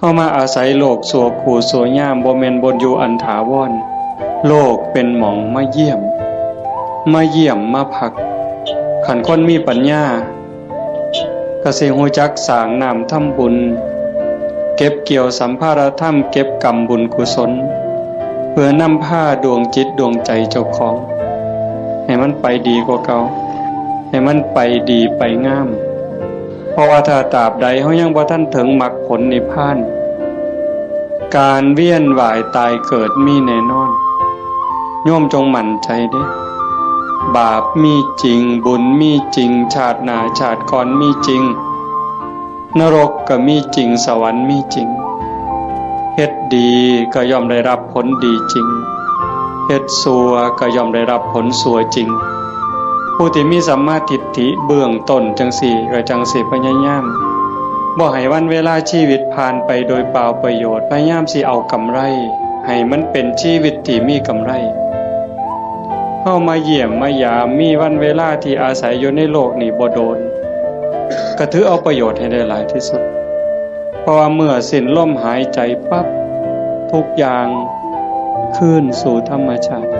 เข้ามาอาศัยโลกสัวขู่สัวย่ามบ่แมนบนอยู่อันถาวรโลกเป็นหมองมาเยี่ยม มาเยี่ยมมาพัก ขันคนมีปัญญากสิหูจักสางนามทำบุญ เก็บเกี่ยวสัมภาระธรรมเก็บกรรมบุญกุศล เพื่อนำผ้าดวงจิตดวงใจเจ้าของ ให้มันไปดีกว่าเก่าให้มันไปดีไปงาม ราะว่าถ้าตราบใดเขายังบ่ท่านถึงมรรคผลนิพพาน การเวียนว่ายตายเกิดมีแน่นอน โยมจงหมั่นใจเด้บาปมีจริง บุญมีจริง ชาติหนาชาติก่อนมีจริง นรกก็มีจริง สวรรค์มีจริงเฮ็ดดีก็ย่อมได้รับผลดีจริงเฮ็ดสัวก็ย่อมได้รับผลสัวจริง ผู้ที่มีสัมมาทิฏฐิเบื้องต้นจังสี่ก็จังสิพยายามบ่ให้วันเวลาชีวิตผ่านไปโดยเปล่าประโยชน์พยายามสิเอากำไร ให้มันเป็นชีวิตที่มีกำไรเข้ามาเยี่ยมมายามมีวันเวลาที่อาศัยอยู่ในโลกนี้บ่โดนก็ถือเอาประโยชน์ให้ได้หลายที่สุด เพราะว่าเมื่อสิ้นลมหายใจปั๊บทุกอย่างคืนสู่ธรรมชาติ